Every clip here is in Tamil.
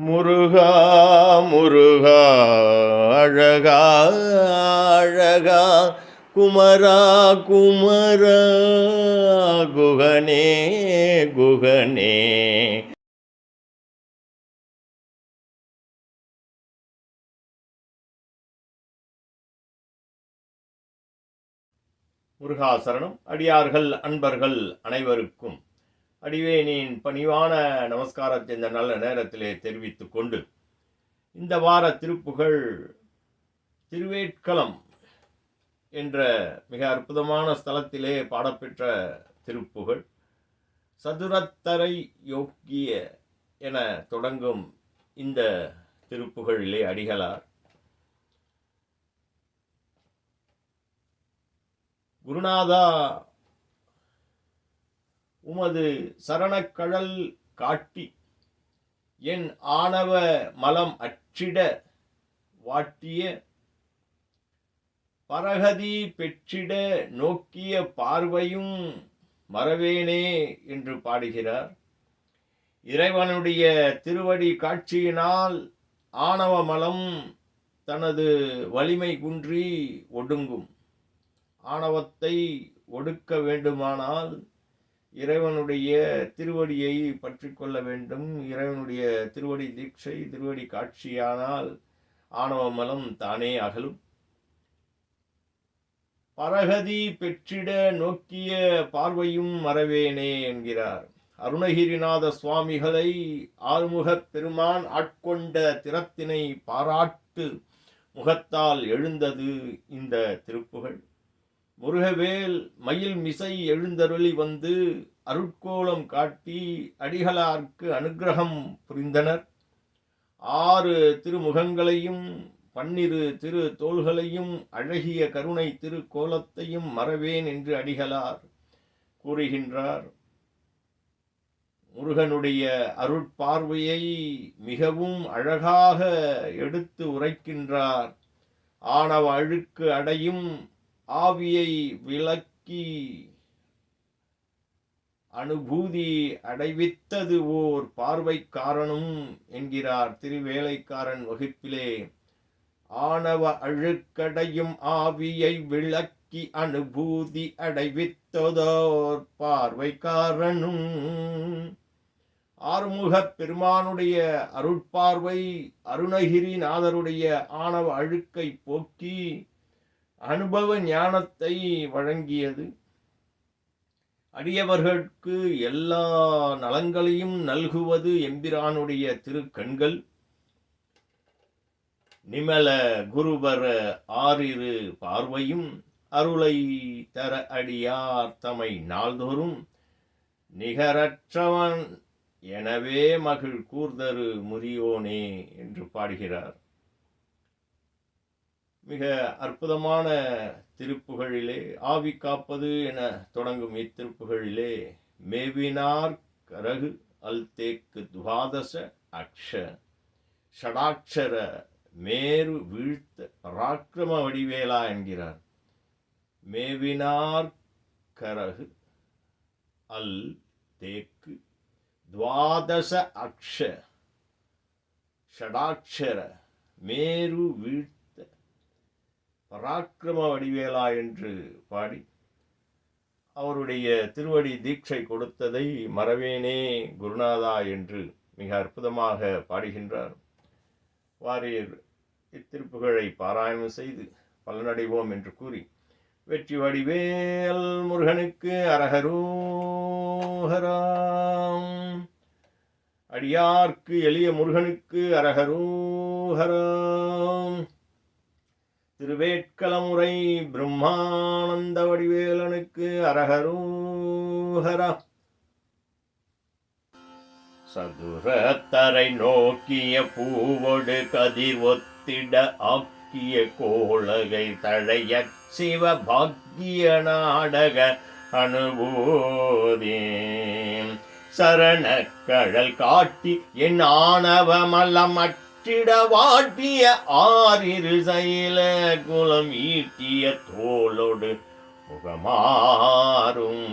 முருகா முருகா அழகா அழகா குமரா குமரா குகனே குகனே. முருகாசரணம் அடியார்கள் அன்பர்கள் அனைவருக்கும் அடிவேனின் பணிவான நமஸ்காரத்தை இந்த நல்ல நேரத்திலே தெரிவித்து கொண்டு இந்த வார திருப்புகழ் திருவேட்களம் என்ற மிக அற்புதமான ஸ்தலத்திலே பாடப்பெற்ற திருப்புகழ் சதுரத்தரை யோக்கிய என தொடங்கும் இந்த திருப்புகழிலே அடிகளார். குருநாதா உமது சரணக்கழல் காட்டி என் ஆணவ மலம் அற்றிட வாட்டிய பரகதி பெற்றிட நோக்கிய பார்வையும் மறவேனே என்று பாடுகிறார். இறைவனுடைய திருவடி காட்சியினால் ஆணவ மலம் தனது வலிமை குன்றி ஒடுங்கும். ஆணவத்தை ஒடுக்க வேண்டுமானால் இறைவனுடைய திருவடியை பற்றி கொள்ள வேண்டும். இறைவனுடைய திருவடி தீட்சை திருவடி காட்சியானால் ஆணவ மலம் தானே அகலும். பரகதி பெற்றிட நோக்கிய பார்வையும் மறவேனே என்கிறார். அருணகிரிநாத சுவாமிகளை ஆறுமுகப் பெருமான் ஆட்கொண்ட திறத்தினை பாராட்டு முகத்தால் எழுந்தது இந்த திருப்புகள். முருகவேல் மயில் மிசை எழுந்தருளி வந்து அருட்கோலம் காட்டி அடிகளார்க்கு அனுக்கிரகம் புரிந்தனர். ஆறு திருமுகங்களையும் பன்னிரு திரு தோள்களையும் அழகிய கருணை திருக்கோலத்தையும் மறவேன் என்று அடிகளார் கூறுகின்றார். முருகனுடைய அருட்பார்வையை மிகவும் அழகாக எடுத்து உரைக்கின்றார். ஆணவ அழுக்கு அடையும் ஆவியை விளக்கி அனுபூதி அடைவித்தது ஓர் பார்வைக்காரனும் என்கிறார். திருவேலைக்காரன் வகுப்பிலே ஆணவ அழுக்கடையும் ஆவியை விளக்கி அனுபூதி அடைவித்ததோர் பார்வைக்காரனும் ஆறுமுகப் பெருமானுடைய அருட்பார்வை அருணகிரிநாதருடைய ஆணவ அழுக்கை போக்கி அனுபவ ஞானத்தை வழங்கியது. அடியவர்களுக்கு எல்லா நலங்களையும் நல்குவது எம்பிரானுடைய திருக்கண்கள். நிமல குருபர ஆறிரு பார்வையும் அருளை தர அடியார் தமை நாள்தோறும். நிகரற்றவன் எனவே மகிழ் கூர்தரு முதியோனே என்று பாடுகிறார். மிக அற்புதமான திருப்புகழிலே ஆவி காப்பது என தொடங்கும் இத்திருப்புகழிலே மேவினார் கரகு அல் தேக்கு துவாதச அக்ஷ ஷடாட்சர மேரு வீழ்த்த பராக்கிரம வடிவேலா என்கிறார். மேவினார் கரகு அல் தேக்கு துவாதச அக்ஷ ஷடாட்சர மேரு வீழ்த்த பராக்கிரம வடிவேலா என்று பாடி அவருடைய திருவடி தீட்சை கொடுத்ததை மறவேனே குருநாதா என்று மிக அற்புதமாக பாடுகின்றார். வாரியர் இத்திருப்புகளை பாராயணம் செய்து பலனடைவோம் என்று கூறி வெற்றி வடிவேல் முருகனுக்கு அரகரோஹராம் அடியார்க்கு எளிய முருகனுக்கு அரகரோஹராம் திருவேட்கலமுறை பிரம்மானந்த வடிவேலனுக்கு அரகரூஹர. சதுரத்தரை நோக்கிய பூவொடு கதிர் ஒத்திட ஆக்கிய கோளகை தழைய சிவ பாக்கிய நாடக அனுபூதி சரண கழல் காட்டி என் ஆணவமலம் அற்றிட ஆறிரு செயல குலம் ஈட்டிய தோளோடு முகமாறும்.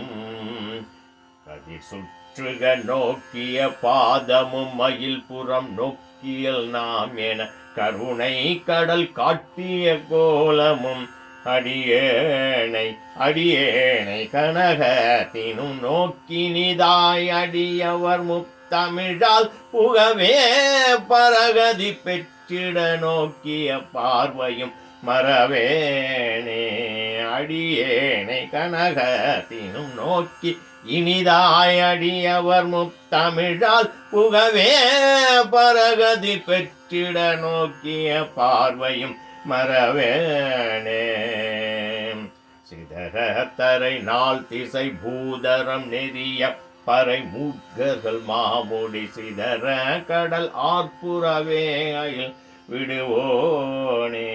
கதிர் சுற்றுக நோக்கிய பாதமும் மயில் புறம் நோக்கியல் நாம் என கருணை கடல் காட்டிய கோலமும் அடியேனை அடியேனை கனகத்தினும் நோக்கினிதாய் அடியவர் தமிழால் புகவே பரகதி பெற்றிட நோக்கிய பார்வையும் மறவேனே அடியேனை கனகத்தினும் நோக்கி இனிதாய் அடியவர் முத்தமிழால் புகவே பரகதி பெற்றிட நோக்கிய பார்வையும் மறவேனே. சிதகத்தரை நாள் திசை பூதரம் நெறிய பறை மூக்கர்கள் மாமூடி சிதற கடல் ஆர்ப்புறவே அயில் விடுவோனே.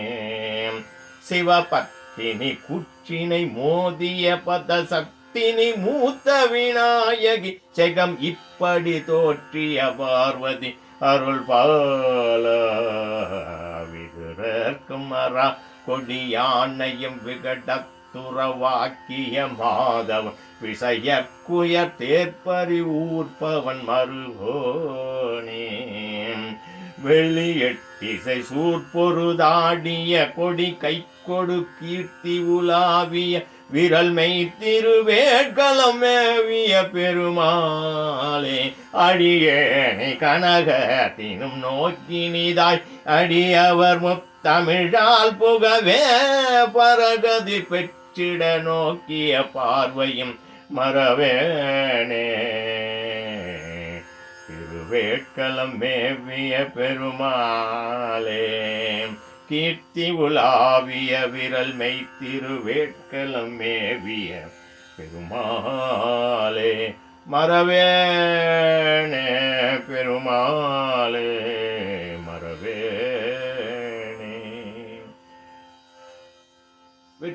சிவபத்தினி குற்றினை மோதிய பத சக்தினி மூத்த விநாயகி செகம் இப்படி தோற்றிய பார்வதி அருள் பால விதுரக்கும் மரா கொடியானையும் விகடத்துறவாக்கிய மாதவன் விஷய குயர் தேர்ப்பறி ஊர்ப்பவன் மருகோனே. வெளியெட்டிசை சூர்பொருதாடிய கொடி கை கொடு கீர்த்தி உலாவிய விரல் மெய் திருவேட்களம் மேவிய பெருமாளே. அடியேனை கனகத்தினும் நோக்கினிதாய் அடியவர் முத்தமிழால் புகவே பரகதி பெற்றிட நோக்கிய பார்வையும் மறவேனே. திருவேட்களம் மேவிய பெருமாளே கீர்த்தி உலாவிய விரல் மெய் திருவேட்களம் மேவிய பெருமாளே மறவேனே பெருமாளே.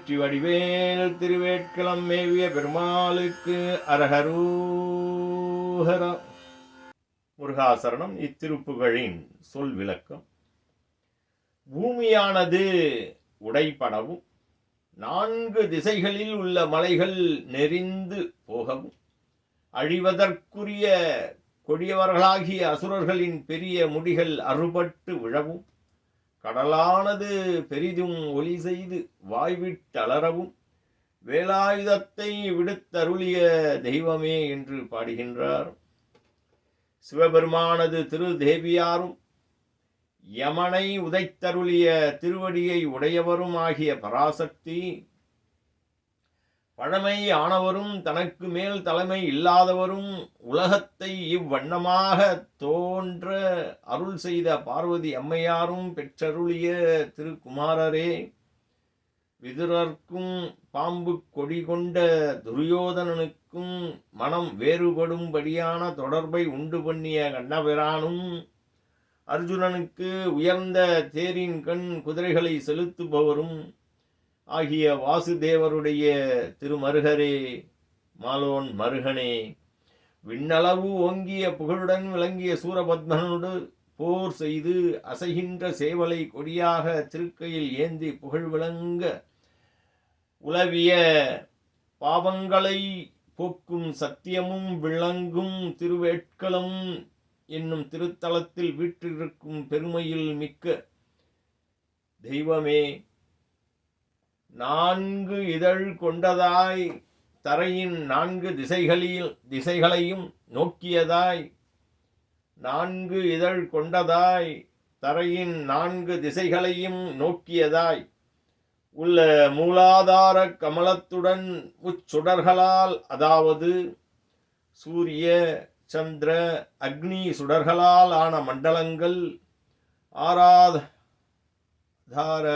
வெற்றி வடிவேல் திருவேட்களம் மேவிய பெருமாளுக்கு அரஹரூஹரா. முருகாசரணம் இத்திருப்புகளின் சொல் விளக்கம். பூமியானது உடைப்படவும் நான்கு திசைகளில் உள்ள மலைகள் நெறிந்து போகவும் அழிவதற்குரிய கொடியவர்களாகிய அசுரர்களின் பெரிய முடிகள் அறுபட்டு விழவும் கடலானது பெரிதும் ஒலி செய்து வாய்விட்டளரவும் வேலாயுதத்தை விடுத்தருளிய தெய்வமே என்று பாடுகின்றார். சிவபெருமானது திரு தேவியாரும் யமனை உதைத்தருளிய திருவடியை உடையவரும் ஆகிய பராசக்தி பழமை ஆனவரும் தனக்கு மேல் தலைமை இல்லாதவரும் உலகத்தை இவ்வண்ணமாக தோன்ற அருள் செய்த பார்வதி அம்மையாரும் பெற்றருளிய திருக்குமாரரே விதுரர்க்கும் பாம்பு கொடி கொண்ட துரியோதனனுக்கும் மனம் வேறுபடும்படியான தொடர்பை உண்டு பண்ணிய கண்ணபிரானும் அர்ஜுனனுக்கு உயர்ந்த தேரின் கண் குதிரைகளை செலுத்துபவரும் ஆகிய வாசுதேவருடைய திருமருகரே மாலோன் மருகனே விண்ணளவு ஓங்கிய புகழுடன் விளங்கிய சூரபத்மனோடு போர் செய்து அசைகின்ற சேவலை கொடியாக திருக்கையில் ஏந்தி புகழ் விளங்க உலவிய பாவங்களை போக்கும் சத்தியமும் விளங்கும் திருவேட்களம் என்னும் திருத்தலத்தில் வீற்றிருக்கும் பெருமையில் மிக்க தெய்வமே. நான்கு இதழ் கொண்டதாய் தரையின் நான்கு திசைகளில் திசைகளையும் நோக்கியதாய் நான்கு இதழ் கொண்டதாய் தரையின் நான்கு திசைகளையும் நோக்கியதாய் உள்ள மூலாதார கமலத்துடன் உச்சுடர்களால் அதாவது சூரிய சந்திர அக்னி சுடர்களால் ஆன மண்டலங்கள் ஆராத தார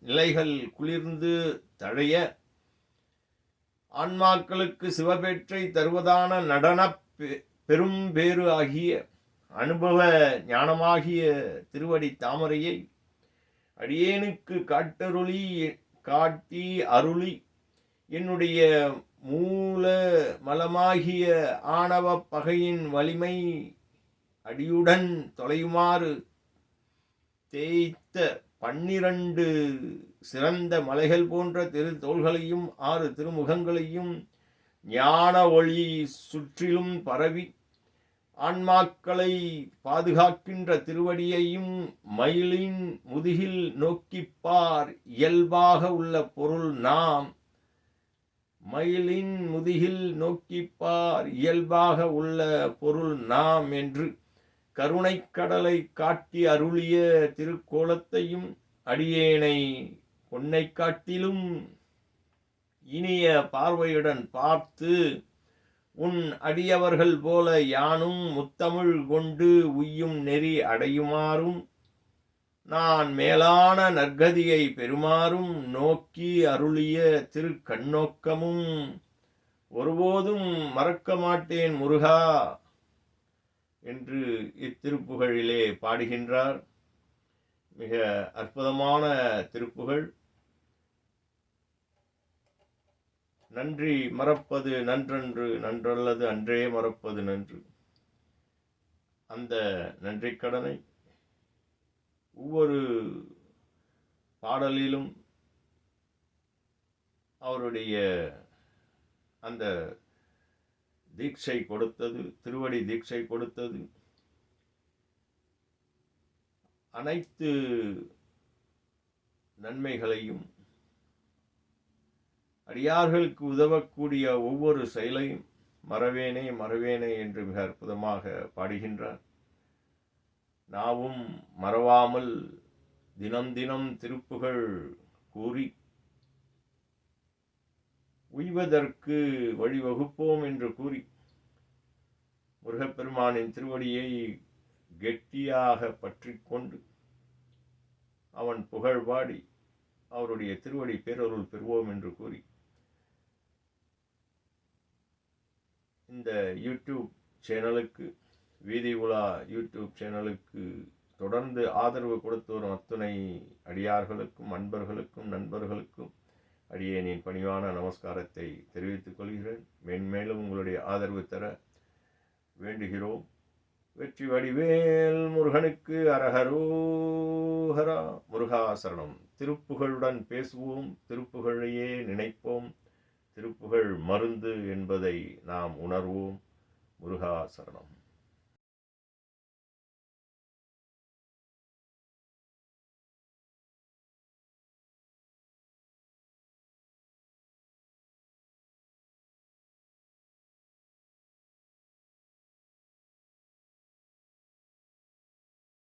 நிலைகள் குளிர்ந்து தழைய ஆன்மாக்களுக்கு சிவபேற்றை தருவதான நடன பெரும்பேறு ஆகிய அனுபவ ஞானமாகிய திருவடி தாமரையை அடியேனுக்கு காட்டருளி காட்டி அருளி என்னுடைய மூல மலமாகிய ஆணவ பகையின் வலிமை அடியுடன் தொலையுமாறு தேய்த்த பன்னிரண்டு சிறந்த மலைகள் போன்ற திரு தோள்களையும் ஆறு திருமுகங்களையும் ஞான ஒளி சுற்றிலும் பரவி ஆன்மாக்களை பாதுகாக்கின்ற திருவடியையும் மயிலின் முதுகில் நோக்கிப்பார் இயல்பாக உள்ள பொருள் நாம். மயிலின் முதுகில் நோக்கிப்பார் இயல்பாக உள்ள பொருள் நாம் என்று கருணைக்கடலை காட்டி அருளிய திருக்கோலத்தையும் அடியேனை பொன்னை காட்டிலும் இனிய பார்வையுடன் பார்த்து உன் அடியவர்கள் போல யானும் முத்தமிழ் கொண்டு உய்யும் நெறி அடையுமாறும் நான் மேலான நற்கதியை பெறுமாறும் நோக்கி அருளிய திருக்கண்ணோக்கமும் ஒருபோதும் மறக்க மாட்டேன் முருகா. என்று இத்திருப்புகழிலே பாடுகின்றார். மிக அற்புதமான திருப்புகழ் நன்றி மறப்பது நன்றன்று நன்றல்லது அன்றே மறப்பது நன்று. அந்த நன்றி கடனை ஒவ்வொரு பாடலிலும் அவருடைய அந்த தீட்சை கொடுத்தது திருவடி தீட்சை கொடுத்தது. அனைத்து நன்மைகளையும் அடியார்களுக்கு உதவக்கூடிய ஒவ்வொரு செயலையும் மறவேனே மறவேனே என்று மிக அற்புதமாக பாடுகின்றார். நாவும் மறவாமல் தினம் தினம் திருப்புகள் கூறி உய்வதற்கு வழிவகுப்போம் என்று கூறி முருகப்பெருமானின் திருவடியை கெட்டியாக பற்றி கொண்டு அவன் புகழ்பாடி அவருடைய திருவடி பேரருள் பெறுவோம் என்று கூறி இந்த யூடியூப் சேனலுக்கு வீதி உலா யூடியூப் சேனலுக்கு தொடர்ந்து ஆதரவு கொடுத்து வரும் அத்துணை அடியார்களுக்கும் அன்பர்களுக்கும் நண்பர்களுக்கும் அடியேனின் பணிவான நமஸ்காரத்தை தெரிவித்துக் கொள்கிறேன். மென்மேலும் உங்களுடைய ஆதரவு தர வேண்டுகிறோம். வெற்றி வடிவேல் முருகனுக்கு அரஹரோஹரா. முருகாசரணம் திருப்புகழுடன் பேசுவோம். திருப்புகழையே நினைப்போம். திருப்புகழ் மருந்து என்பதை நாம் உணர்வோம். முருகாசரணம்